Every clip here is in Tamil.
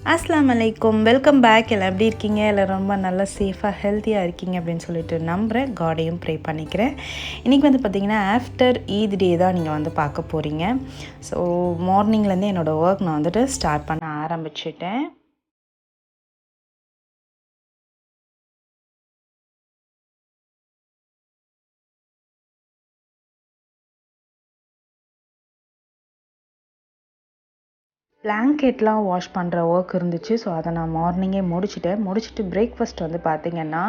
அஸ்லாம் அலைக்கும் வெல்கம் பேக் எல்லாம் எப்படி இருக்கீங்க? எல்லாம் ரொம்ப நல்லா சேஃபாக ஹெல்த்தியாக இருக்கீங்க அப்படின்னு சொல்லிட்டு நம்புகிறேன் காடையும் ப்ரே பண்ணிக்கிறேன். இன்றைக்கி வந்து பார்த்திங்கன்னா ஆஃப்டர் ஈத் டே தான் நீங்கள் வந்து பார்க்க போகிறீங்க ஸோ மார்னிங்லேருந்து என்னோடய ஒர்க் நான் வந்துட்டு ஸ்டார்ட் பண்ண ஆரம்பிச்சிட்டேன். பிளாங்கெட்லாம் வாஷ் பண்ணுற ஒர்க் இருந்துச்சு. ஸோ அதை நான் மார்னிங்கே முடிச்சிட்டேன் முடிச்சுட்டு பிரேக்ஃபாஸ்ட் வந்து பார்த்திங்கன்னா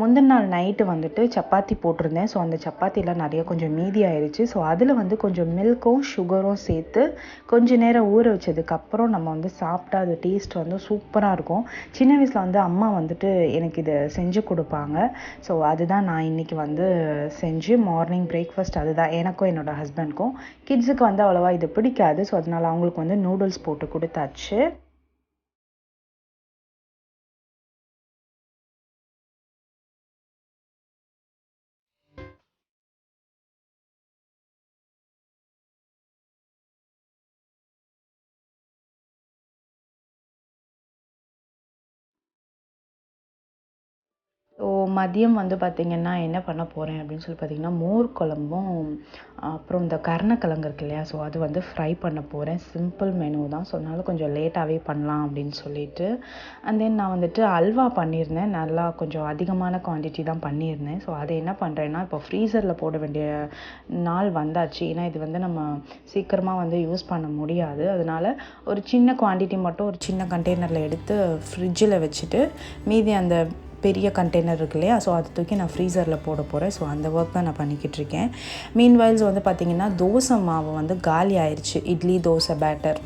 முந்தின நாள் நைட்டு வந்துட்டு சப்பாத்தி போட்டிருந்தேன். ஸோ அந்த சப்பாத்திலாம் நிறைய கொஞ்சம் மீதி ஆயிடுச்சு ஸோ அதில் வந்து கொஞ்சம் மில்க்கும் சுகரும் சேர்த்து கொஞ்ச நேரம் ஊற வச்சதுக்கப்புறம் நம்ம வந்து சாப்பிட்டா அது டேஸ்ட் வந்து சூப்பராக இருக்கும். சின்ன வயசில் வந்து அம்மா வந்துட்டு எனக்கு இதை செஞ்சு கொடுப்பாங்க. ஸோ அதுதான் நான் இன்றைக்கி வந்து செஞ்சு மார்னிங் பிரேக்ஃபாஸ்ட் அதுதான். எனக்கும் என்னோடய ஹஸ்பண்ட்க்கும் கிட்ஸுக்கு வந்து அவ்வளோவா இது பிடிக்காது. ஸோ அதனால் அவங்களுக்கு வந்து நூடுல்ஸ் போட்டு கொடுத்தாச்சு. மதியம் வந்து பார்த்திங்கன்னா என்ன பண்ண போகிறேன் அப்படின்னு சொல்லி பார்த்திங்கன்னா மோர் குழம்பும் அப்புறம் இந்த கருணக்கிழங்கு இருக்கு இல்லையா? ஸோ அது வந்து ஃப்ரை பண்ண போகிறேன் சிம்பிள் மெனு தான். ஸோ கொஞ்சம் லேட்டாகவே பண்ணலாம் அப்படின்னு சொல்லிட்டு அண்ட் தென் நான் வந்துட்டு அல்வா பண்ணியிருந்தேன். நல்லா கொஞ்சம் அதிகமான குவான்டிட்டி தான் பண்ணியிருந்தேன். ஸோ அதை என்ன பண்ணுறேன்னா இப்போ ஃப்ரீசரில் போட வேண்டிய நாள் வந்தாச்சு. ஏன்னா இது வந்து நம்ம சீக்கிரமாக வந்து யூஸ் பண்ண முடியாது. அதனால் ஒரு சின்ன குவான்டிட்டி மட்டும் ஒரு சின்ன கண்டெய்னரில் எடுத்து ஃப்ரிட்ஜில் வச்சுட்டு மீதி அந்த பெரிய கண்டெய்னர் இருக்கு இல்லையா? ஸோ அதை தூக்கி நான் ஃப்ரீசரில் போட போகிறேன் ஸோ அந்த ஒர்க் தான் நான் பண்ணிக்கிட்டு இருக்கேன் மீன் வைல்ஸ் வந்து பார்த்திங்கன்னா தோசை மாவு வந்து காலி ஆயிடுச்சு இட்லி தோசை பேட்டர்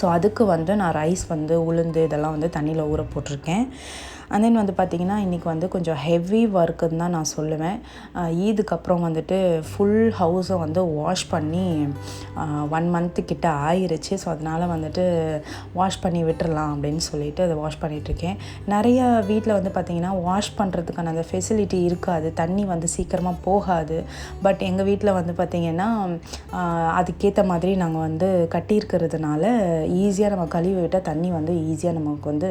ஸோ அதுக்கு வந்து நான் ரைஸ் வந்து உளுந்து இதெல்லாம் வந்து தண்ணியில் ஊற போட்டிருக்கேன். அண்ட் தென் வந்து பார்த்திங்கன்னா இன்றைக்கி வந்து கொஞ்சம் ஹெவி ஒர்க்குன்னு தான் நான் சொல்லுவேன். ஈதுக்கு அப்புறம் வந்துட்டு ஃபுல் ஹவுஸை வந்து வாஷ் பண்ணி ஒன் மந்த்து கிட்ட ஆயிருச்சு. ஸோ அதனால் வந்துட்டு வாஷ் பண்ணி விட்டுடலாம் அப்படின்னு சொல்லிட்டு அதை வாஷ் பண்ணிகிட்ருக்கேன் நிறைய வீட்டில் வந்து பார்த்திங்கன்னா வாஷ் பண்ணுறதுக்கான அந்த ஃபெசிலிட்டி இருக்காது. தண்ணி வந்து சீக்கிரமாக போகாது. பட் எங்கள் வீட்டில் வந்து பார்த்திங்கன்னா அதுக்கேற்ற மாதிரி நாங்கள் வந்து கட்டியிருக்கிறதுனால ஈஸியாக நம்ம கழுவி விட்டால் தண்ணி வந்து ஈஸியாக நமக்கு வந்து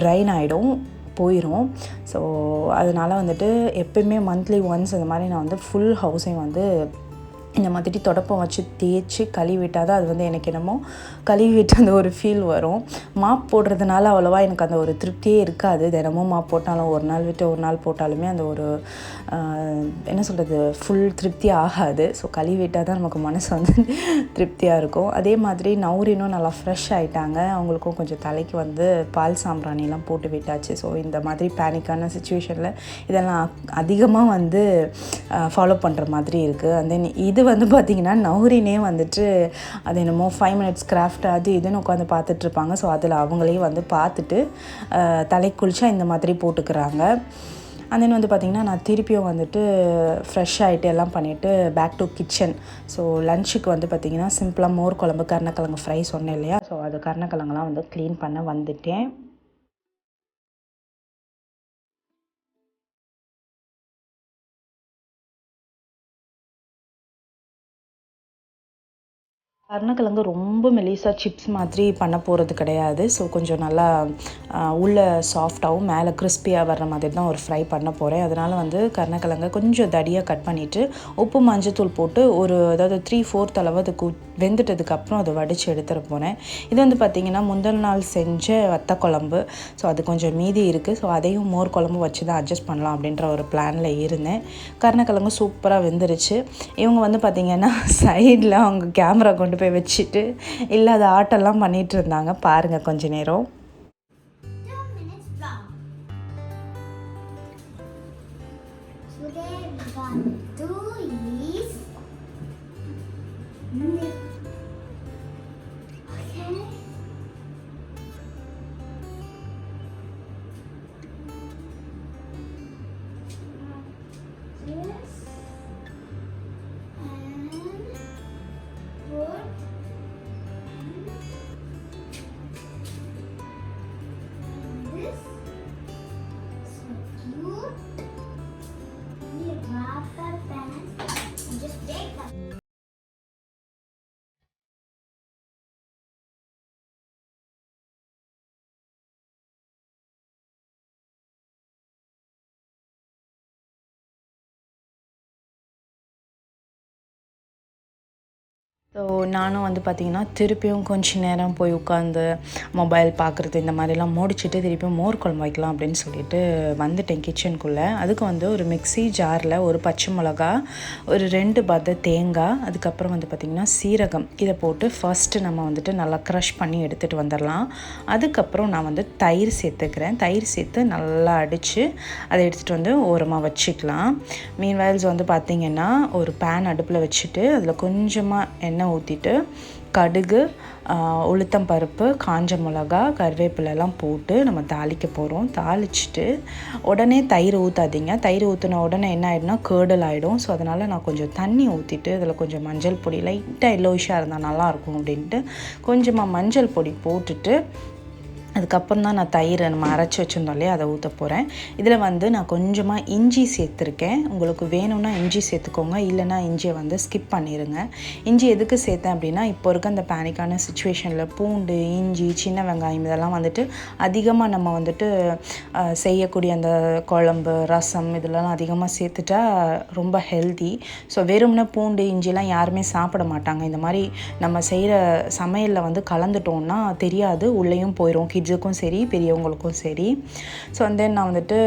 ட்ரைன் ஆகிடும் போயிடும் ஸோ அதனால் வந்துட்டு எப்பயுமே மந்த்லி ஒன்ஸ் இந்த மாதிரி நான் வந்து ஃபுல் ஹவுஸையும் வந்து இந்த மாதிரி தொடப்பம் வச்சு தேய்ச்சி கழுவி விட்டால் தான் அது வந்து எனக்கு என்னமோ கழுவி விட்டு அந்த ஒரு ஃபீல் வரும். மாப் போடுறதுனால அவ்வளோவா எனக்கு அந்த ஒரு திருப்தியே இருக்காது. தினமும் மாப் போட்டாலும் ஒரு நாள் விட்டு ஒரு நாள் போட்டாலுமே அந்த ஒரு என்ன சொல்கிறது ஃபுல் திருப்தி ஆகாது. ஸோ கழுவிட்டால் தான் நமக்கு மனசு வந்து திருப்தியாக இருக்கும். அதே மாதிரி நௌரினும் நல்லா ஃப்ரெஷ் ஆகிட்டாங்க அவங்களுக்கும் கொஞ்சம் தலைக்கு வந்து பால் சாம்பிராணிலாம் போட்டு விட்டாச்சு. ஸோ இந்த மாதிரி பேனிக்கான சுச்சுவேஷனில் இதெல்லாம் அதிகமாக வந்து ஃபாலோ பண்ணுற மாதிரி இருக்குது அந்த இது இது வந்து பார்த்திங்கன்னா நௌரினே வந்துட்டு அது என்னமோ ஃபைவ் மினிட்ஸ் கிராஃப்ட் அது இதுன்னு உட்காந்து பார்த்துட்ருப்பாங்க ஸோ அதில் அவங்களே வந்து பார்த்துட்டு தலை குளிச்சா இந்த மாதிரி போட்டுக்கிறாங்க. அண்ட் தென் வந்து பார்த்திங்கன்னா நான் திருப்பியும் வந்துட்டு ஃப்ரெஷ் ஆகிட்டு எல்லாம் பண்ணிவிட்டு பேக் டு கிச்சன் ஸோ லஞ்சுக்கு வந்து பார்த்திங்கன்னா சிம்பிளாக மோர் குழம்பு கருணக்கிழங்கு ஃப்ரை சொன்னேன் இல்லையா? ஸோ அது கருணக்கிழங்குலாம் வந்து க்ளீன் பண்ண வந்துட்டேன். கருணக்கிழங்கு ரொம்ப மெலிசாக சிப்ஸ் மாதிரி பண்ண போகிறது கிடையாது. ஸோ கொஞ்சம் நல்லா உள்ளே சாஃப்டாகவும் மேலே கிறிஸ்பியாக வர்ற மாதிரி தான் ஒரு ஃப்ரை பண்ண போகிறேன் அதனால் வந்து கருணக்கிழங்கை கொஞ்சம் தடியாக கட் பண்ணிவிட்டு உப்பு மஞ்சத்தூள் போட்டு ஒரு அதாவது த்ரீ ஃபோர்த் அளவு அது வெந்துட்டதுக்கப்புறம் அதை வடித்து எடுத்துகிட்டு போனேன் இது வந்து பார்த்திங்கன்னா முந்தின நாள் செஞ்ச வத்த குழம்பு. ஸோ அது கொஞ்சம் மீதி இருக்குது ஸோ அதையும் மோர் குழம்பு வச்சு தான் அட்ஜஸ்ட் பண்ணலாம் அப்படின்ற ஒரு பிளானில் இருந்தேன். கருணக்கிழங்கு சூப்பராக வெந்துருச்சு. இவங்க வந்து பார்த்திங்கன்னா சைடில் அவங்க கேமரா கொண்டு கொண்டு போய் வச்சுட்டு இல்லாத ஆட்டெல்லாம் பண்ணிகிட்டு இருந்தாங்க. பாருங்கள் கொஞ்ச நேரம். Today we ஸோ நானும் வந்து பார்த்திங்கன்னா திருப்பியும் கொஞ்ச நேரம் போய் உட்காந்து மொபைல் பார்க்குறது இந்த மாதிரிலாம் முடிச்சுட்டு திருப்பியும் மோர் குழம்பு வைக்கலாம் அப்படின்னு சொல்லிட்டு வந்துட்டேன் கிச்சனுக்குள்ளே அதுக்கு வந்து ஒரு மிக்ஸி ஜாரில் ஒரு பச்சை மிளகா ஒரு ரெண்டு பத தேங்காய் அதுக்கப்புறம் வந்து பார்த்திங்கன்னா சீரகம். இதை போட்டு ஃபஸ்ட்டு நம்ம வந்துட்டு நல்லா க்ரஷ் பண்ணி எடுத்துகிட்டு வந்துடலாம் அதுக்கப்புறம் நான் வந்து தயிர் சேர்த்துக்கிறேன். தயிர் சேர்த்து நல்லா அடித்து அதை எடுத்துகிட்டு வந்து ஓரமாக வச்சுக்கலாம். மீன் வயல்ஸ் வந்து பார்த்திங்கன்னா ஒரு பேன் அடுப்பில் வச்சுட்டு அதில் கொஞ்சமாக எண்ணெய் ஊற்றிட்டு கடுகு உளுத்தம் பருப்பு காஞ்ச மிளகா கருவேப்பிலெல்லாம் போட்டு நம்ம தாளிக்க போகிறோம் தாளிச்சிட்டு உடனே தயிர் ஊற்றாதீங்க தயிர் ஊற்றின உடனே என்ன ஆகிடும்னா கேர்டல் ஆகிடும் ஸோ அதனால் நான் கொஞ்சம் தண்ணி ஊற்றிட்டு இதில் கொஞ்சம் மஞ்சள் பொடி லைட்டாக எல்லோயிஷாக இருந்தால் நல்லாயிருக்கும் அப்படின்ட்டு கொஞ்சமாக மஞ்சள் பொடி போட்டுட்டு அதுக்கப்புறம் தான் நான் தயிர் நம்ம அரைச்சி வச்சுருந்தோம் இல்லையா அதை ஊற்ற போகிறேன் இதில் வந்து நான் கொஞ்சமாக இஞ்சி சேர்த்துருக்கேன். உங்களுக்கு வேணும்னா இஞ்சி சேர்த்துக்கோங்க இல்லைனா இஞ்சியை வந்து ஸ்கிப் பண்ணிடுங்க இஞ்சி எதுக்கு சேர்த்தேன் அப்படின்னா இப்போ இருக்க அந்த பேனிக்கான சுச்சுவேஷனில் பூண்டு இஞ்சி சின்ன வெங்காயம் இதெல்லாம் வந்துட்டு அதிகமாக நம்ம வந்துட்டு செய்யக்கூடிய அந்த குழம்பு ரசம் இதெல்லாம் அதிகமாக சேர்த்துட்டா ரொம்ப ஹெல்தி ஸோ வெறும்னா பூண்டு இஞ்சிலாம் யாருமே சாப்பிட மாட்டாங்க. இந்த மாதிரி நம்ம செய்கிற சமையலில் வந்து கலந்துட்டோம்னா தெரியாது உள்ளேயும் போயிடும் கிட்ஸுக்கும் சரி பெரியவங்களுக்கும் சரி. ஸோ தென் நான் வந்துட்டு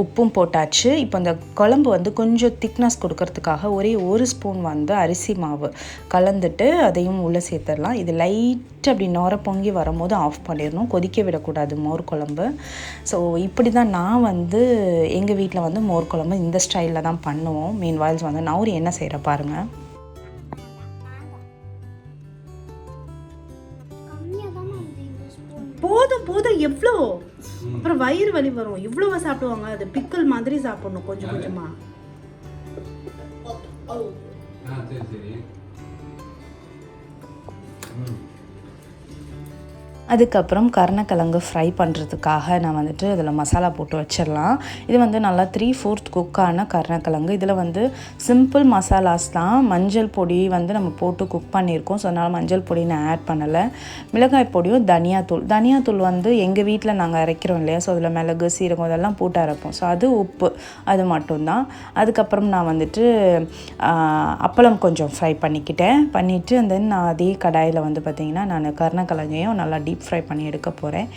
உப்பும் போட்டாச்சு. இப்போ அந்த குழம்பு வந்து கொஞ்சம் திக்னஸ் கொடுக்கறதுக்காக ஒரே ஒரு ஸ்பூன் வந்து அரிசி மாவு கலந்துட்டு அதையும் உள்ளே சேர்த்துடலாம். இது லைட் அப்படி நோர பொங்கி வரும்போது ஆஃப் பண்ணிடணும். கொதிக்க விடக்கூடாது மோர் குழம்பு. ஸோ இப்படி தான் நான் வந்து எங்கள் வீட்டில் வந்து மோர் குழம்பு இந்த ஸ்டைலில் தான் பண்ணுவோம். மீன் வாயில்ஸ் வந்து நான் ஒரு என்ன செய்கிற பாருங்கள் போதும் போதும் எவ்வளோ? அப்புறம் வயிறு வலி வரும். இவ்வளவா சாப்பிடுவாங்க. அது பிக்கல் மாதிரி சாப்பிடணும் கொஞ்சம் கொஞ்சமா. சரி சரி. அதுக்கப்புறம் கருணக்கிழங்கு ஃப்ரை பண்ணுறதுக்காக நான் வந்துட்டு அதில் மசாலா போட்டு வச்சிடலாம். இது வந்து நல்லா த்ரீ ஃபோர்த் குக்கான கருணக்கிழங்கு. இதில் வந்து சிம்பிள் மசாலாஸ் தான் மஞ்சள் பொடி வந்து நம்ம போட்டு குக் பண்ணியிருக்கோம். ஸோ அதனால் மஞ்சள் பொடி நான் ஆட் பண்ணலை. மிளகாய் பொடியும் தனியாத்தூள். தனியாத்தூள் வந்து எங்கள் வீட்டில் நாங்கள் அரைக்கிறோம் இல்லையா? ஸோ அதில் மிளகு சீரகம் இதெல்லாம் போட்டு அரைப்போம். ஸோ அது உப்பு. அது மட்டும்தான். அதுக்கப்புறம் நான் வந்துட்டு அப்பளம் கொஞ்சம் ஃப்ரை பண்ணிக்கிட்டேன். பண்ணிவிட்டு அந்த நான் அதே கடாயில் வந்து பார்த்திங்கன்னா நான் கருணக்கிழங்கையும் நல்லா டீப் ஃப்ரை பண்ணி எடுக்க போகிறேன்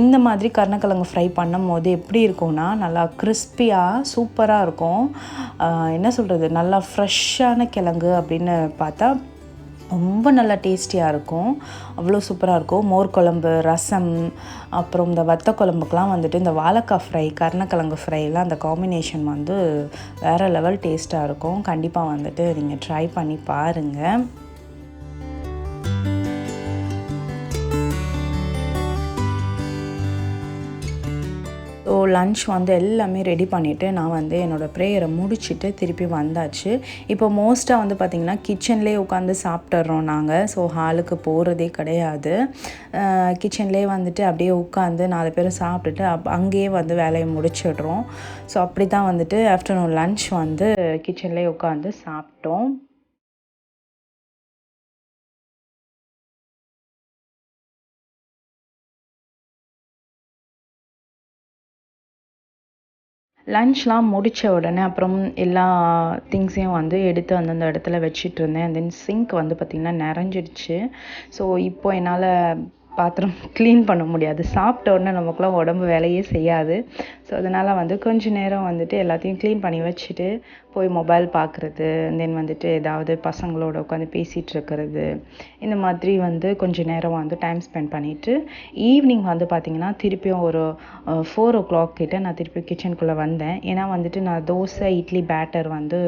இந்த மாதிரி கருணக்கிழங்கு ஃப்ரை பண்ணும் போது எப்படி இருக்கும்னா நல்லா கிறிஸ்பியாக சூப்பராக இருக்கும். என்ன சொல்கிறது நல்லா ஃப்ரெஷ்ஷான கிழங்கு அப்படின்னு பார்த்தா ரொம்ப நல்லா டேஸ்டியாக இருக்கும். அவ்வளோ சூப்பராக இருக்கும். மோர் குழம்பு ரசம் அப்புறம் இந்த வத்த குழம்புக்கெலாம் வந்துட்டு இந்த வாழைக்காய் ஃப்ரை கருணக்கிழங்கு ஃப்ரைலாம் அந்த காம்பினேஷன் வந்து வேறு லெவல் டேஸ்ட்டாக இருக்கும். கண்டிப்பாக வந்துட்டு நீங்கள் ட்ரை பண்ணி பாருங்கள் லன்ச் வந்து எல்லாமே ரெடி பண்ணிவிட்டு நான் வந்து என்னோடய ப்ரேயரை முடிச்சுட்டு திருப்பி வந்தாச்சு. இப்போ மோஸ்ட்டாக வந்து பார்த்திங்கன்னா கிச்சன்லேயே உட்காந்து சாப்பிட்டுறோம் நாங்கள் ஸோ ஹாலுக்கு போகிறதே கிடையாது. கிச்சன்லேயே வந்துட்டு அப்படியே உட்காந்து நாலு பேரும் சாப்பிட்டுட்டு அப் அங்கேயே வந்து வேலையை முடிச்சிடுறோம். ஸோ அப்படி தான் வந்துட்டு ஆஃப்டர்நூன் லன்ச் வந்து கிச்சன்லேயே உட்காந்து சாப்பிட்டோம். லன்ச்லாம் முடித்த உடனே அப்புறம் எல்லா திங்ஸையும் வந்து எடுத்து அந்தந்த இடத்துல வச்சிட்டு இருந்தேன். தென் சிங்க் வந்து பார்த்திங்கன்னா நிறைஞ்சிடுச்சு. ஸோ இப்போ என்னால் பாத்திரம் க்ளீன் பண்ண முடியாது. சாப்பிட்ட உடனே நமக்குலாம் உடம்பு வேலையே செய்யாது. ஸோ அதனால் வந்து கொஞ்ச நேரம் வந்துட்டு எல்லாத்தையும் க்ளீன் பண்ணி வச்சுட்டு போய் மொபைல் பார்க்குறது தென் வந்துட்டு ஏதாவது பசங்களோட உட்காந்து பேசிகிட்டு இருக்கிறது இந்த மாதிரி வந்து கொஞ்சம் நேரம் வந்து டைம் ஸ்பெண்ட் பண்ணிவிட்டு ஈவினிங் வந்து பார்த்திங்கன்னா திருப்பியும் ஒரு ஃபோர் ஓ கிளாக் கிட்டே நான் திருப்பி கிச்சனுக்குள்ளே வந்தேன். ஏன்னா வந்துட்டு நான் தோசை இட்லி பேட்டர் வந்து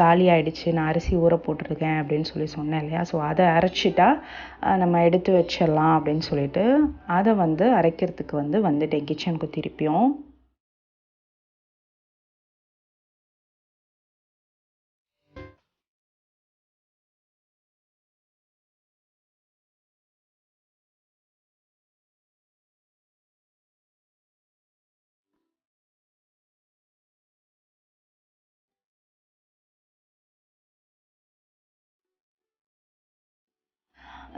காலி ஆகிடுச்சு நான் அரிசி ஊற போட்டிருக்கேன் அப்படின்னு சொல்லி சொன்னேன் இல்லையா? ஸோ அதை அரைச்சிட்டா நம்ம எடுத்து வச்சிடலாம் அப்படின்னு சொல்லிட்டு அதை வந்து அரைக்கிறதுக்கு வந்து வந்துட்டேன் கிச்சனுக்கு திருப்பியும்.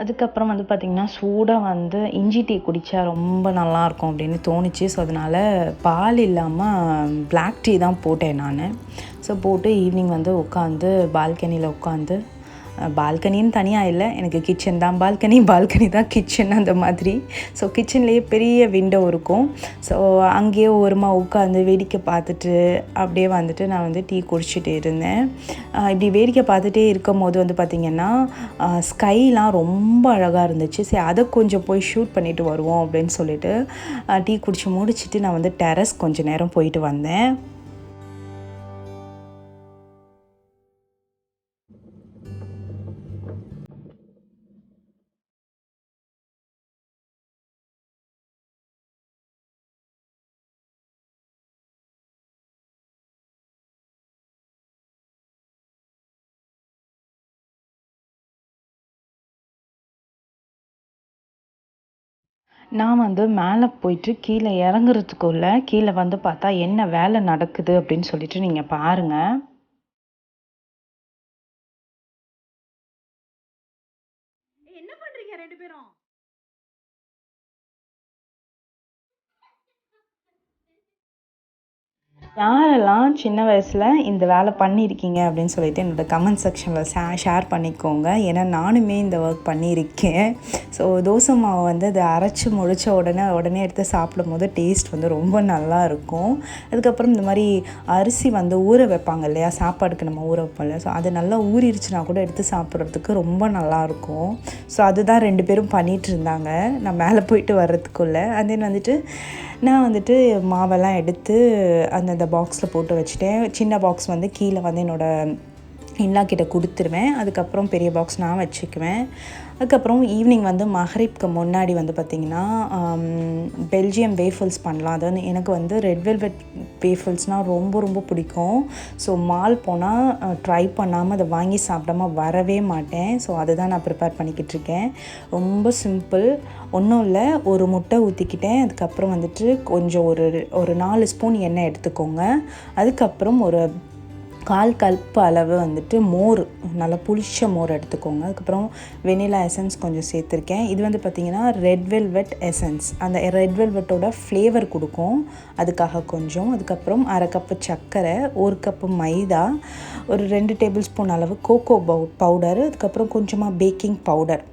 அதுக்கப்புறம் வந்து பார்த்திங்கன்னா சூடாக வந்து இஞ்சி டீ குடித்தா ரொம்ப நல்லாயிருக்கும் அப்படின்னு தோணுச்சு. ஸோ அதனால் பால் இல்லாமல் பிளாக் டீ தான் போட்டேன் நான். ஸோ போட்டு ஈவினிங் வந்து உட்காந்து பால்கனியில் உட்காந்து பால்கனின்னு தனியாக இல்லை. எனக்கு கிச்சன் தான். பால்கனி பால்கனி தான் கிச்சன் அந்த மாதிரி. ஸோ கிச்சன்லேயே பெரிய விண்டோ இருக்கும். ஸோ அங்கேயே ஓரமாக உட்காந்து வேடிக்கை பார்த்துட்டு அப்படியே வந்துட்டு நான் வந்து டீ குடிச்சிட்டு இருந்தேன். இப்படி வேடிக்கை பார்த்துட்டே இருக்கும் போது வந்து பார்த்திங்கன்னா ஸ்கைலாம் ரொம்ப அழகாக இருந்துச்சு. சரி அதை கொஞ்சம் போய் ஷூட் பண்ணிவிட்டு வருவோம் அப்படின்னு சொல்லிட்டு டீ குடிச்சு முடிச்சிட்டு நான் வந்து டெரஸ் கொஞ்சம் நேரம் போயிட்டு வந்தேன். நான் வந்து மேலே போயிட்டு கீழே இறங்குறதுக்குள்ள கீழே வந்து பார்த்தா என்ன வேலை நடக்குது அப்படின்னு சொல்லிட்டு நீங்கள் பாருங்கள் என்ன பண்றீங்க ரெண்டு பேரும் யாரெல்லாம் சின்ன வயசில் இந்த வேலை பண்ணியிருக்கீங்க அப்படின்னு சொல்லிட்டு என்னோடய கமெண்ட் செக்ஷனில் ஷே ஷேர் பண்ணிக்கோங்க. ஏன்னா நானுமே இந்த ஒர்க் பண்ணியிருக்கேன். ஸோ தோசை மாவை வந்து அதை அரைச்சி முடித்த உடனே உடனே எடுத்து சாப்பிடும் போது டேஸ்ட் வந்து ரொம்ப நல்லா இருக்கும். அதுக்கப்புறம் இந்த மாதிரி அரிசி வந்து ஊற வைப்பாங்க இல்லையா? சாப்பாடுக்கு நம்ம ஊற வைப்போம்ல ஸோ அது நல்லா ஊறிடுச்சுனா கூட எடுத்து சாப்பிட்றதுக்கு ரொம்ப நல்லாயிருக்கும் ஸோ அதுதான் ரெண்டு பேரும் பண்ணிகிட்டு இருந்தாங்க. நான் மேலே போயிட்டு வர்றதுக்குள்ளே. And தென் வந்துட்டு நான் வந்துட்டு மாவெல்லாம் எடுத்து அந்த பாக்ஸில் போட்டு வச்சுட்டேன். சின்ன பாக்ஸ் வந்து கீழே வந்து என்னோடய இன்லா கிட்ட கொடுத்துருவேன். அதுக்கப்புறம் பெரிய பாக்ஸ் நான் வச்சுக்குவேன். அதுக்கப்புறம் ஈவினிங் வந்து மஹரிப்க்கு முன்னாடி வந்து பார்த்திங்கன்னா பெல்ஜியம் வேஃபல்ஸ் பண்ணலாம். அது வந்து எனக்கு வந்து ரெட் வெல்வெட் வேஃபல்ஸ்னால் ரொம்ப ரொம்ப பிடிக்கும். ஸோ மால் போனால் ட்ரை பண்ணாமல் அதை வாங்கி சாப்பிடாம வரவே மாட்டேன். ஸோ அதுதான் நான் ப்ரிப்பேர் பண்ணிக்கிட்டு இருக்கேன். ரொம்ப சிம்பிள் ஒன்றும் இல்லை ஒரு முட்டை ஊற்றிக்கிட்டேன் அதுக்கப்புறம் வந்துட்டு கொஞ்சம் ஒரு ஒரு நாலு ஸ்பூன் எண்ணெய் எடுத்துக்கோங்க. அதுக்கப்புறம் ஒரு கால் கல்ப்பு அளவு வந்துட்டு மோர் நல்லா புளிச்ச மோர் எடுத்துக்கோங்க. அதுக்கப்புறம் வெனிலா எசன்ஸ் கொஞ்சம் சேர்த்துருக்கேன். இது வந்து பார்த்திங்கன்னா ரெட் வெல்வெட் எசன்ஸ் அந்த ரெட் வெல்வெட்டோட ஃப்ளேவர் கொடுக்கும். அதுக்காக கொஞ்சம். அதுக்கப்புறம் அரை கப்பு சர்க்கரை ஒரு கப்பு மைதா ஒரு ரெண்டு டேபிள் ஸ்பூன் அளவு கோகோ பவு பவுடர் அதுக்கப்புறம் கொஞ்சமாக பேக்கிங் பவுடர்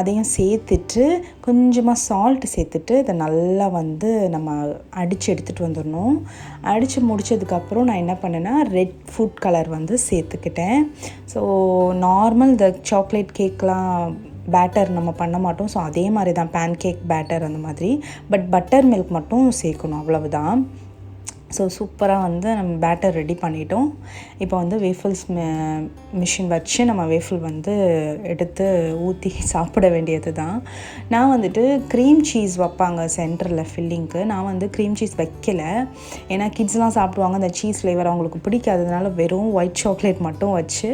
அதையும் சேர்த்துட்டு கொஞ்சமாக சால்ட் சேர்த்துட்டு இதை நல்லா வந்து நம்ம அடித்து எடுத்துகிட்டு வந்துடணும். அடித்து முடிச்சதுக்கப்புறம் நான் என்ன பண்ணேன்னா ரெட் ஃபுட் கலர் வந்து சேர்த்துக்கிட்டேன். ஸோ நார்மல் இந்த சாக்லேட் கேக்லாம் பேட்டர் நம்ம பண்ண மாட்டோம். ஸோ அதே மாதிரி தான் பேன் கேக் பேட்டர் அந்த மாதிரி. பட் பட்டர் மில்க் மட்டும் சேர்க்கணும் அவ்வளவுதான். ஸோ சூப்பராக வந்து நம்ம பேட்டர் ரெடி பண்ணிட்டோம். இப்போ வந்து வேஃபிள்ஸ் மிஷின் வச்சு நம்ம வேஃபிள் வந்து எடுத்து ஊற்றி சாப்பிட வேண்டியது தான் நான் வந்துட்டு க்ரீம் சீஸ் வைப்பாங்க சென்டரில் ஃபில்லிங்க்கு நான் வந்து க்ரீம் சீஸ் வைக்கல. ஏன்னா கிட்ஸ்லாம் சாப்பிடுவாங்க அந்த சீஸ் ஃப்ளேவர் அவங்களுக்கு பிடிக்காததுனால வெறும் ஒயிட் சாக்லேட் மட்டும் வச்சு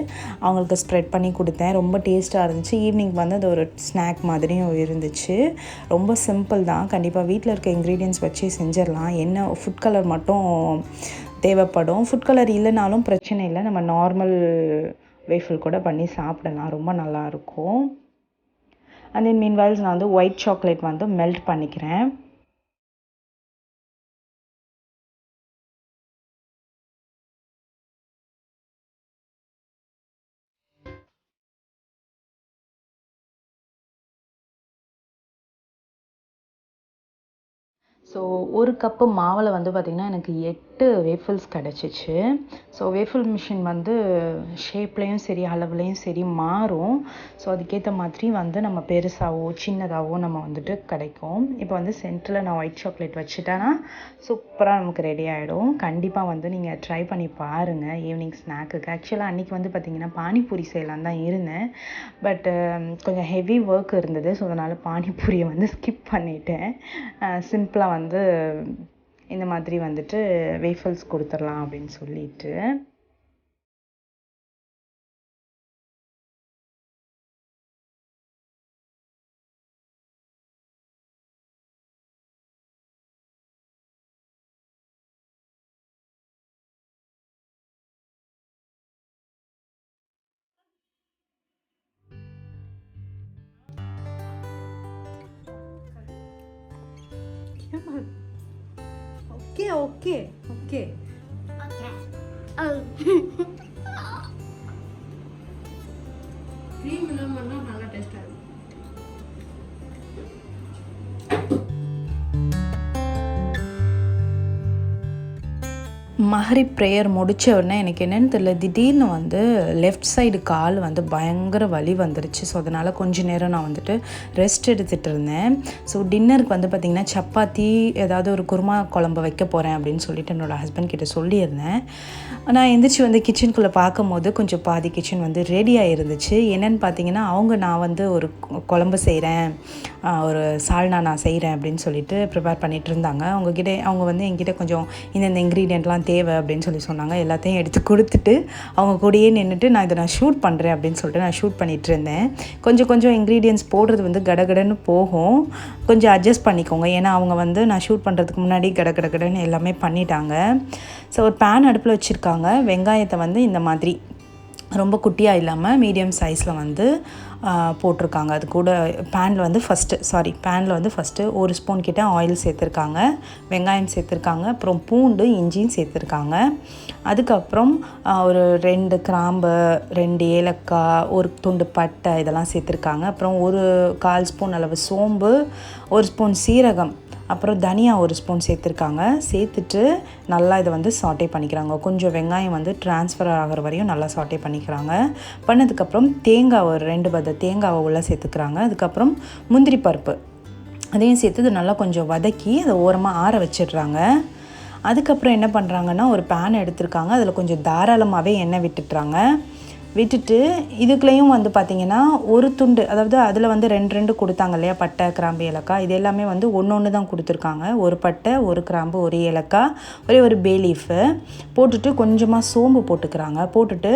அவங்களுக்கு ஸ்ப்ரெட் பண்ணி கொடுத்தேன். ரொம்ப டேஸ்ட்டாக இருந்துச்சு. ஈவினிங் வந்து அது ஒரு ஸ்நாக் மாதிரியும் இருந்துச்சு. ரொம்ப சிம்பிள் தான். கண்டிப்பாக வீட்டில் இருக்க இன்க்ரீடியன்ஸ் வச்சு செஞ்சிடலாம். என்ன ஃபுட் கலர் மட்டும் தேவைப்படும். ஃபுட் கலர் இல்லைனாலும் பிரச்சனை இல்லை. நம்ம நார்மல் வேஃபில் கூட பண்ணி சாப்பிடலாம். ரொம்ப நல்லாயிருக்கும் அண்ட் தென் மீன்வைல்ஸ் நான் வந்து ஒயிட் சாக்லேட் வந்து மெல்ட் பண்ணிக்கிறேன். ஸோ ஒரு கப்பு மாவில் வந்து பார்த்திங்கன்னா எனக்கு எட்டு வேஃபிள்ஸ் கிடச்சிச்சு. ஸோ வேஃபிள் மிஷின் வந்து ஷேப்லேயும் சரி அளவுலேயும் சரி மாறும். ஸோ அதுக்கேற்ற மாதிரி வந்து நம்ம பெருசாகவோ சின்னதாகவோ நம்ம வந்துட்டு கிடைக்கும். இப்போ வந்து சென்டரில் நான் ஒயிட் சாக்லேட் வச்சுட்டேன்னா சூப்பராக நமக்கு ரெடி ஆகிடும் கண்டிப்பாக வந்து நீங்கள் ட்ரை பண்ணி பாருங்கள் ஈவினிங் ஸ்நாக்குக்கு ஆக்சுவலாக அன்றைக்கி வந்து பார்த்திங்கன்னா பானிபூரி செய்யலாம் தான் இருந்தேன். பட்டு கொஞ்சம் ஹெவி ஒர்க் இருந்தது. ஸோ அதனால் பானிபூரியை வந்து ஸ்கிப் பண்ணிட்டேன். சிம்பிளாக வந்து வந்து இந்த மாதிரி வந்துட்டு வேஃபல்ஸ் கொடுத்துர்லாம் அப்படின்னு சொல்லிட்டு மஹரி ப்ரேயர் முடித்த உடனே எனக்கு என்னென்னு தெரியல. திடீர்னு வந்து லெஃப்ட் சைடு கால் வந்து பயங்கர வலி வந்துருச்சு. ஸோ அதனால் கொஞ்ச நேரம் நான் வந்துட்டு ரெஸ்ட் எடுத்துகிட்டு இருந்தேன். ஸோ டின்னருக்கு வந்து பார்த்திங்கன்னா சப்பாத்தி ஏதாவது ஒரு குருமா குழம்பு வைக்க போகிறேன் அப்படின்னு சொல்லிட்டு என்னோடய ஹஸ்பண்ட் கிட்ட சொல்லியிருந்தேன். நான் எந்திரிச்சு வந்து கிச்சனுக்குள்ளே பார்க்கும்போது கொஞ்சம் பாதி கிச்சன் வந்து ரெடியாக இருந்துச்சு என்னென்னு பார்த்தீங்கன்னா அவங்க நான் வந்து ஒரு குழம்பு செய்கிறேன் ஒரு சால்னா நான் செய்கிறேன் அப்படின்னு சொல்லிட்டு ப்ரிப்பேர் பண்ணிகிட்டு இருந்தாங்க. அவங்கக்கிட்ட அவங்க வந்து என்கிட்ட கொஞ்சம் இந்தந்த இன்க்ரீடியண்ட்லாம் தேவை அப்படின்னு சொல்லி சொன்னாங்க. எல்லாத்தையும் எடுத்து கொடுத்துட்டு அவங்க கூடயே நின்றுட்டு நான் இதை நான் ஷூட் பண்ணுறேன் அப்படின்னு சொல்லிட்டு நான் ஷூட் பண்ணிகிட்டு இருந்தேன். கொஞ்சம் கொஞ்சம் இன்க்ரீடியன்ஸ் போடுறது வந்து கடகடன்னு போகும். கொஞ்சம் அட்ஜஸ்ட் பண்ணிக்கோங்க. ஏன்னா அவங்க வந்து நான் ஷூட் பண்ணுறதுக்கு முன்னாடி கட கட கடன்னு எல்லாமே பண்ணிட்டாங்க. ஸோ ஒரு பேன் அடுப்பில் வச்சுருக்காங்க வெங்காயத்தை வந்து இந்த மாதிரி ரொம்ப குட்டியாக இல்லாமல் மீடியம் சைஸில் வந்து போட்டிருக்காங்க. அது கூட பேனில் வந்து ஃபஸ்ட்டு சாரி பேனில் வந்து ஃபஸ்ட்டு ஒரு ஸ்பூன் கிட்ட ஆயில் சேர்த்துருக்காங்க. வெங்காயம் சேர்த்துருக்காங்க. அப்புறம் பூண்டு இஞ்சியும் சேர்த்துருக்காங்க. அதுக்கப்புறம் ஒரு ரெண்டு கிராம்பு ரெண்டு ஏலக்காய் ஒரு துண்டு பட்டை இதெல்லாம் சேர்த்துருக்காங்க. அப்புறம் ஒரு கால் ஸ்பூன் அளவு சோம்பு ஒரு ஸ்பூன் சீரகம் அப்புறம் தனியா ஒரு ஸ்பூன் சேர்த்துருக்காங்க. சேர்த்துட்டு நல்லா இதை வந்து சாட்டே பண்ணிக்கிறாங்க. கொஞ்சம் வெங்காயம் வந்து ட்ரான்ஸ்ஃபர் ஆகிற வரையும் நல்லா சாட்டே பண்ணிக்கிறாங்க. பண்ணதுக்கப்புறம் தேங்காய் ஒரு ரெண்டு பத தேங்காவை உள்ளே சேர்த்துக்கிறாங்க. அதுக்கப்புறம் முந்திரி பருப்பு. அதையும் சேர்த்து இது நல்லா கொஞ்சம் வதக்கி அதை ஓரமாக ஆற வச்சிடுறாங்க. அதுக்கப்புறம் என்ன பண்ணுறாங்கன்னா ஒரு பேன் எடுத்திருக்காங்க. அதில் கொஞ்சம் தாராளமாகவே எண்ணெய் விட்டுட்டுறாங்க விட்டுட்டு இதுக்குள்ளேயும் வந்து பார்த்திங்கன்னா ஒரு துண்டு அதாவது அதில் வந்து ரெண்டு ரெண்டு கொடுத்தாங்க இல்லையா? பட்டை கிராம்பு ஏலக்காய். இது எல்லாமே வந்து ஒன்று ஒன்று தான் கொடுத்துருக்காங்க. ஒரு பட்டை ஒரு கிராம்பு ஒரு ஏலக்காய் ஒரே ஒரு பேலீஃபு போட்டுட்டு கொஞ்சமாக சோம்பு போட்டுக்கிறாங்க. போட்டுட்டு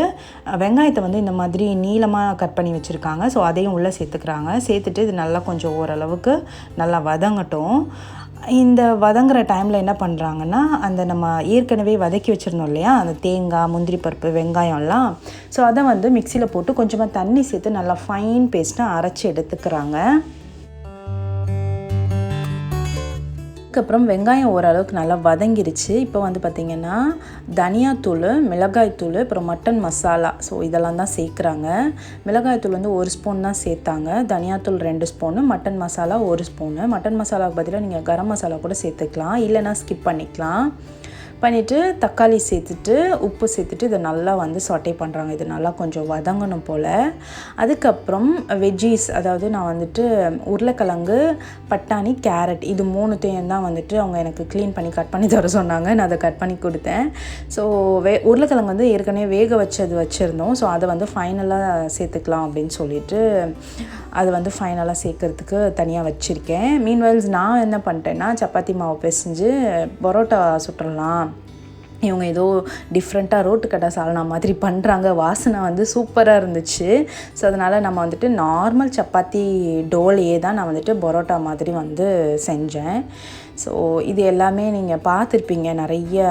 வெங்காயத்தை வந்து இந்த மாதிரி நீளமாக கட் பண்ணி வச்சுருக்காங்க. ஸோ அதையும் உள்ளே சேர்த்துக்கிறாங்க. சேர்த்துட்டு இது நல்லா கொஞ்சம் ஓரளவுக்கு நல்லா வதங்கட்டும். இந்த வதங்குற டைமில் என்ன பண்ணுறாங்கன்னா அந்த நம்ம ஏற்கனவே வதக்கி வச்சுருந்தோம் இல்லையா? அந்த தேங்காய் முந்திரி பருப்பு வெங்காயம்லாம் ஸோ அதை வந்து மிக்சியில் போட்டு கொஞ்சமாக தண்ணி சேர்த்து நல்லா ஃபைன் பேஸ்ட்டாக அரைச்சி எடுத்துக்கிறாங்க. அதுக்கப்புறம் வெங்காயம் ஓரளவுக்கு நல்லா வதங்கிருச்சு. இப்போ வந்து பார்த்திங்கன்னா தனியாத்தூள் மிளகாய்த்தூள் அப்புறம் மட்டன் மசாலா. ஸோ இதெல்லாம் தான் சேர்க்குறாங்க. மிளகாய்த்தூள் வந்து ஒரு ஸ்பூன் தான் சேர்த்தாங்க. தனியாத்தூள் ரெண்டு ஸ்பூனு மட்டன் மசாலா ஒரு ஸ்பூனு. மட்டன் மசாலாவுக்கு பதிலாக நீங்கள் கரம் மசாலா கூட சேர்த்துக்கலாம். இல்லைன்னா ஸ்கிப் பண்ணிக்கலாம். பண்ணிவிட்டு தக்காளி சேர்த்துட்டு உப்பு சேர்த்துட்டு இதை நல்லா வந்து சாட்டே பண்ணுறாங்க இது நல்லா கொஞ்சம் வதங்கணும் போல். அதுக்கப்புறம் வெஜ்ஜீஸ் அதாவது நான் வந்துட்டு உருளைக்கிழங்கு பட்டாணி கேரட் இது மூணுத்தையும் தான் வந்துட்டு அவங்க எனக்கு க்ளீன் பண்ணி கட் பண்ணி தர சொன்னாங்க. நான் அதை கட் பண்ணி கொடுத்தேன். ஸோ வே உருளைக்கிழங்கு வந்து ஏற்கனவே வேக வச்சது வச்சுருந்தோம். ஸோ அதை வந்து ஃபைனலாக சேர்த்துக்கலாம் அப்படின்னு சொல்லிட்டு அது வந்து ஃபைனலாக சேர்க்கறதுக்கு தனியாக வச்சுருக்கேன். மீன்வைல்ஸ் நான் என்ன பண்ணிட்டேன்னா சப்பாத்தி மாவு பிசைஞ்சு பரோட்டா சுட்டுடலாம் இவங்க ஏதோ டிஃப்ரெண்ட்டாக ரோட்டு கடை சால்னா மாதிரி பண்ணுறாங்க வாசனை வந்து சூப்பராக இருந்துச்சு. ஸோ அதனால் நம்ம வந்துட்டு நார்மல் சப்பாத்தி டோலையே தான் நான் வந்துட்டு பரோட்டா மாதிரி வந்து செஞ்சேன். ஸோ இது எல்லாமே நீங்கள் பார்த்துருப்பீங்க. நிறைய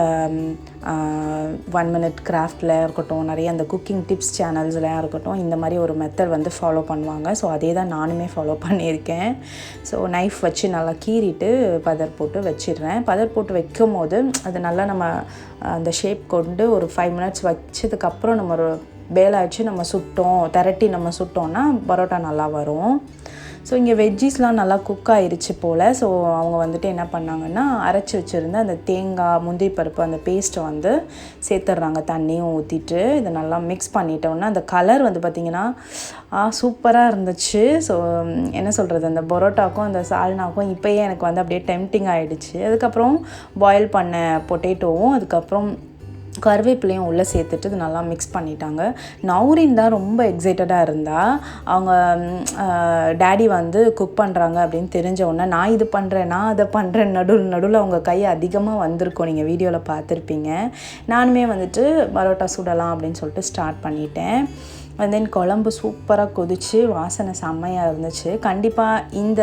ஒன் மினிட் கிராஃப்டில் இருக்கட்டும் நிறைய அந்த குக்கிங் டிப்ஸ் சேனல்ஸ்லாம் இருக்கட்டும் இந்த மாதிரி ஒரு மெத்தட் வந்து ஃபாலோ பண்ணுவாங்க. ஸோ அதே தான் நானுமே ஃபாலோ பண்ணியிருக்கேன். ஸோ நைஃப் வச்சு நல்லா கீறிட்டு பதர் போட்டு வச்சிடுறேன். பதர் போட்டு வைக்கும் போது அது நல்லா நம்ம அந்த ஷேப் கொண்டு ஒரு ஃபைவ் மினிட்ஸ் வச்சதுக்கப்புறம் நம்ம ஒரு வேலை வச்சு நம்ம சுட்டோம் திரட்டி நம்ம சுட்டோம்னா பரோட்டா நல்லா வரும். ஸோ இங்கே வெஜ்ஜீஸ்லாம் நல்லா குக் ஆயிடுச்சு போல். ஸோ அவங்க வந்துட்டு என்ன பண்ணாங்கன்னா அரைச்சி வச்சுருந்த அந்த தேங்காய் முந்திரி பருப்பு அந்த பேஸ்ட்டை வந்து சேர்த்துட்றாங்க. தண்ணியும் ஊற்றிட்டு இதை நல்லா மிக்ஸ் பண்ணிட்டோன்னா அந்த கலர் வந்து பார்த்திங்கன்னா சூப்பராக இருந்துச்சு. ஸோ என்ன சொல்கிறது அந்த பரோட்டாக்கும் அந்த சால்னாக்கும் இப்போயே எனக்கு வந்து அப்படியே டெம்டிங் ஆகிடுச்சு அதுக்கப்புறம் பாயில் பண்ண பொட்டேட்டோவும் அதுக்கப்புறம் கருவேப்பிலையும் உள்ளே சேர்த்துட்டு இது நல்லா மிக்ஸ் பண்ணிட்டாங்க. நௌரின் தான் ரொம்ப எக்ஸைட்டடாக இருந்தால் அவங்க டேடி வந்து குக் பண்ணுறாங்க அப்படின்னு தெரிஞ்ச உடனே நான் இது பண்ணுறேன் நான் அதை பண்ணுறேன் நடுவில் நடுவில் அவங்க கை அதிகமாக வந்திருக்கும் நீங்கள் வீடியோவில் பார்த்துருப்பீங்க. நானுமே வந்துட்டு பரோட்டா சுடலாம் அப்படின்னு சொல்லிட்டு ஸ்டார்ட் பண்ணிட்டேன். அண்ட் தென் குழம்பு சூப்பராக கொதிச்சு வாசனை செம்மையாக இருந்துச்சு. கண்டிப்பாக இந்த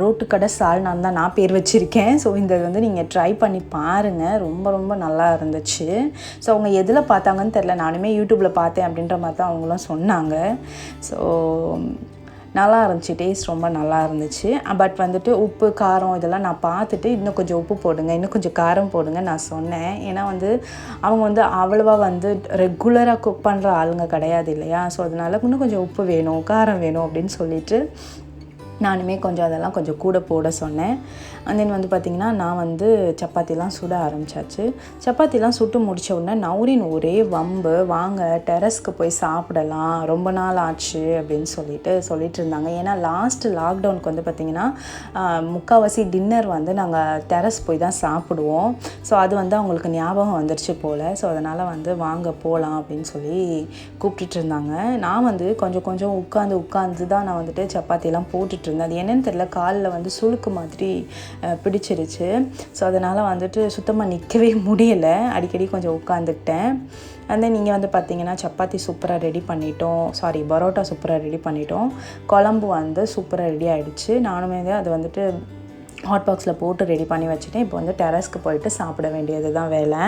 ரோட்டுக்கடை சால்னான் தான் நான் பேர் வச்சுருக்கேன். ஸோ இந்த வந்து நீங்கள் ட்ரை பண்ணி பாருங்கள் ரொம்ப ரொம்ப நல்லா இருந்துச்சு. ஸோ அவங்க எதில் பார்த்தாங்கன்னு தெரில நானுமே யூடியூப்பில் பார்த்தேன் அப்படின்ற மாதிரி தான் அவங்களும் சொன்னாங்க. ஸோ நல்லா இருந்துச்சு. டேஸ்ட் ரொம்ப நல்லா இருந்துச்சு. பட் வந்துட்டு உப்பு காரம் இதெல்லாம் நான் பார்த்துட்டு இன்னும் கொஞ்சம் உப்பு போடுங்க இன்னும் கொஞ்சம் காரம் போடுங்க நான் சொன்னேன். ஏன்னா வந்து அவங்க வந்து அவ்வளோவா வந்து ரெகுலராக குக் பண்ணுற ஆளுங்க கிடையாது இல்லையா? ஸோ அதனால் இன்னும் கொஞ்சம் உப்பு வேணும் காரம் வேணும் அப்படின்னு சொல்லிட்டு நானுமே கொஞ்சம் அதெல்லாம் கொஞ்சம் கூட போட சொன்னேன். அண்ட் தென் வந்து பார்த்திங்கன்னா நான் வந்து சப்பாத்திலாம் சுட ஆரம்பிச்சாச்சு. சப்பாத்திலாம் சுட்டு முடித்த உடனே நௌரின் ஒரே வம்பு வாங்க டெரஸ்க்கு போய் சாப்பிடலாம் ரொம்ப நாள் ஆச்சு அப்படின்னு சொல்லிட்டு சொல்லிட்டு இருந்தாங்க. ஏன்னா லாஸ்ட் லாக்டவுனுக்கு வந்து பார்த்திங்கன்னா முக்கால்வாசி டின்னர் வந்து நாங்கள் டெரஸ் போய் தான் சாப்பிடுவோம். ஸோ அது வந்து அவங்களுக்கு ஞாபகம் வந்துருச்சு போல். ஸோ அதனால் வந்து வாங்க போகலாம் அப்படின்னு சொல்லி கூப்பிட்டுட்டு இருந்தாங்க. நான் வந்து கொஞ்சம் கொஞ்சம் உட்காந்து உட்காந்து தான் நான் வந்துட்டு சப்பாத்திலாம் போட்டுட்டு இருந்தேன். அது என்னன்னு தெரியல. காலில் வந்து சுழுக்கு மாதிரி பிடிச்சிருச்சு. ஸோ அதனால் வந்துட்டு சுத்தமாக நிற்கவே முடியலை. அடிக்கடி கொஞ்சம் உட்காந்துக்கிட்டேன் அந்த நீங்கள் வந்து பார்த்தீங்கன்னா சப்பாத்தி சூப்பராக ரெடி பண்ணிட்டோம். சாரி பரோட்டா சூப்பராக ரெடி பண்ணிட்டோம். குழம்பு வந்து சூப்பராக ரெடி ஆகிடுச்சு நானுமே வந்து அது வந்துட்டு ஹாட் பாக்ஸில் போட்டு ரெடி பண்ணி வச்சுட்டேன். இப்போ வந்து டெரஸ்க்கு போயிட்டு சாப்பிட வேண்டியது தான் வேலை.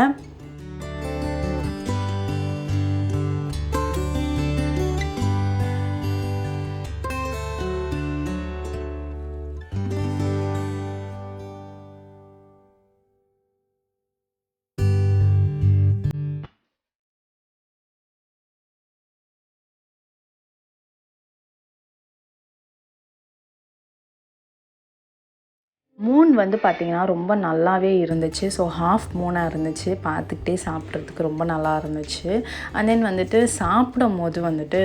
மூன் வந்து பார்த்திங்கன்னா ரொம்ப நல்லாவே இருந்துச்சு. ஸோ ஹாஃப் மூனாக இருந்துச்சு. பார்த்துக்கிட்டே சாப்பிட்றதுக்கு ரொம்ப நல்லா இருந்துச்சு. அண்ட் தென் வந்துட்டு சாப்பிடும் போது வந்துட்டு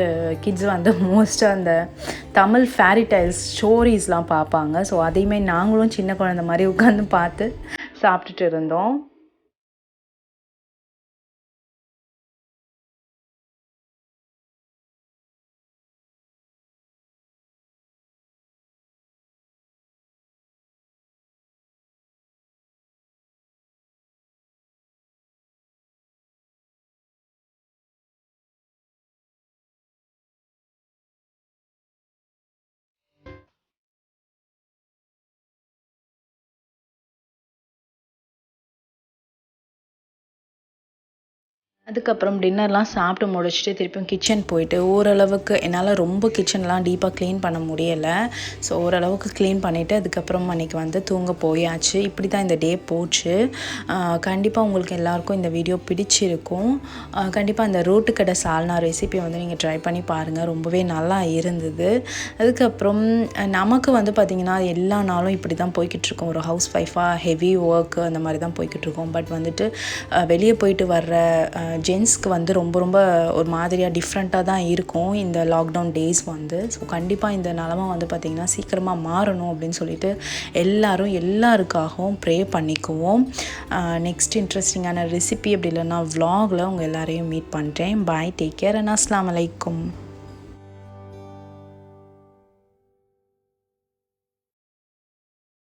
கிட்ஸ் வந்து மோஸ்ட்டாக அந்த தமிழ் ஃபேரி டைல்ஸ் ஸ்டோரிஸ்லாம் பார்ப்பாங்க. ஸோ அதையுமே நாங்களும் சின்ன குழந்த மாதிரி உட்காந்து பார்த்து சாப்பிட்டுட்டு இருந்தோம். அதுக்கப்புறம் டின்னர்லாம் சாப்பிட்டு முடிச்சுட்டு திருப்பியும் கிச்சன் போயிட்டு ஓரளவுக்கு என்னால் ரொம்ப கிச்சன்லாம் டீப்பாக க்ளீன் பண்ண முடியலை. ஸோ ஓரளவுக்கு க்ளீன் பண்ணிவிட்டு அதுக்கப்புறம் அன்றைக்கி வந்து தூங்க போயாச்சு. இப்படி தான் இந்த டே போச்சு. கண்டிப்பாக உங்களுக்கு எல்லாருக்கும் இந்த வீடியோ பிடிச்சிருக்கும். கண்டிப்பாக அந்த ரோட்டு கடை சால்னா ரெசிபியை வந்து நீங்கள் ட்ரை பண்ணி பாருங்கள் ரொம்பவே நல்லா இருந்தது. அதுக்கப்புறம் நமக்கு வந்து பார்த்திங்கன்னா எல்லா நாளும் இப்படி தான் போய்கிட்டுருக்கோம் ஒரு ஹவுஸ் ஒய்ஃபாக ஹெவி ஒர்க் அந்த மாதிரி தான் போய்கிட்டு இருக்கோம். பட் வந்துட்டு வெளியே போயிட்டு வர்ற ஜென்ஸ்க்கு வந்து ரொம்ப ரொம்ப ஒரு மாதிரியாக டிஃப்ரெண்ட்டாக தான் இருக்கும் இந்த லாக்டவுன் டேஸ் வந்து. ஸோ கண்டிப்பாக இந்த நிலமை வந்து பார்த்திங்கன்னா சீக்கிரமாக மாறணும் அப்படின்னு சொல்லிட்டு எல்லோரும் எல்லாருக்காகவும் ப்ரே பண்ணிக்குவோம். நெக்ஸ்ட் இன்ட்ரெஸ்டிங்கான ரெசிபி அப்படி இல்லைன்னா வ்ளாகில் உங்கள் எல்லாரையும் மீட் பண்ணுறேன் பாய் டேக் கேர் அண்ட் அஸ்லாம் வலைக்கும்